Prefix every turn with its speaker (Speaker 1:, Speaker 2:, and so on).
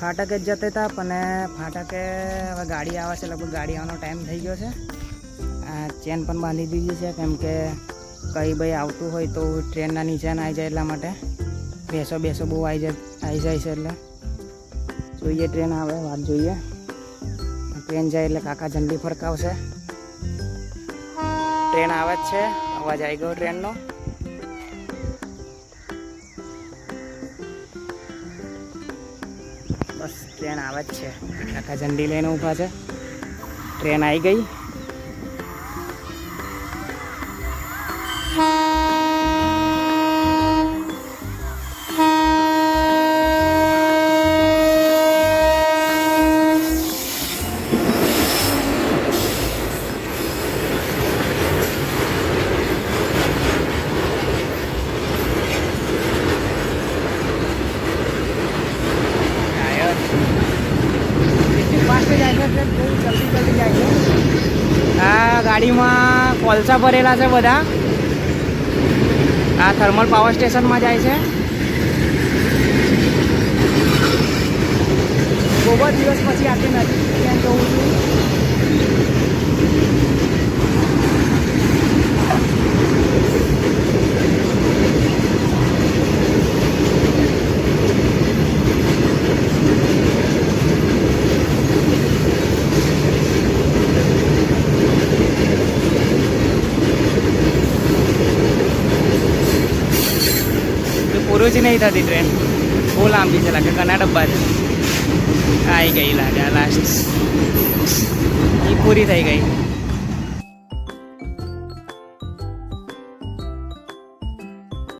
Speaker 1: ફાટકે જ જતા હતા, પણ ફાટકે હવે ગાડી આવે છે, લગભગ ગાડી આવવાનો ટાઈમ થઈ ગયો છે. ચેન પણ બાંધી દીધી છે, કેમ કે કંઈ ભાઈ આવતું હોય તો ટ્રેનના નીચે ના આવી જાય એટલા માટે. બેસો બેસો બહુ આવી જાય આવી જાય છે એટલે. જોઈએ ટ્રેન આવે, વાત જોઈએ. ટ્રેન જાય એટલે કાકા જલ્દી ફરકાવશે. ટ્રેન આવે જ છે, અવાજ આવી ગયો ટ્રેનનો. ટ્રેન આવે જ છે. કાકા ઝંડી લઈને ઊભા છે. ટ્રેન આવી ગઈ. બહુ જલ્દી જલ્દી જાય છે આ ગાડીમાં કોલસા ભરેલા છે બધા. આ થર્મલ પાવર સ્ટેશનમાં જાય છે. બહુ દિવસ પછી આટલી નજીક ટ્રેન જોઉં છું. જ નહીં થતી ટ્રેન બહુ લાંબી છે લાગે ઘણા ડબ્બા છે આવી ગઈ લાગે લાસ્ટ એ પૂરી થઈ ગઈ.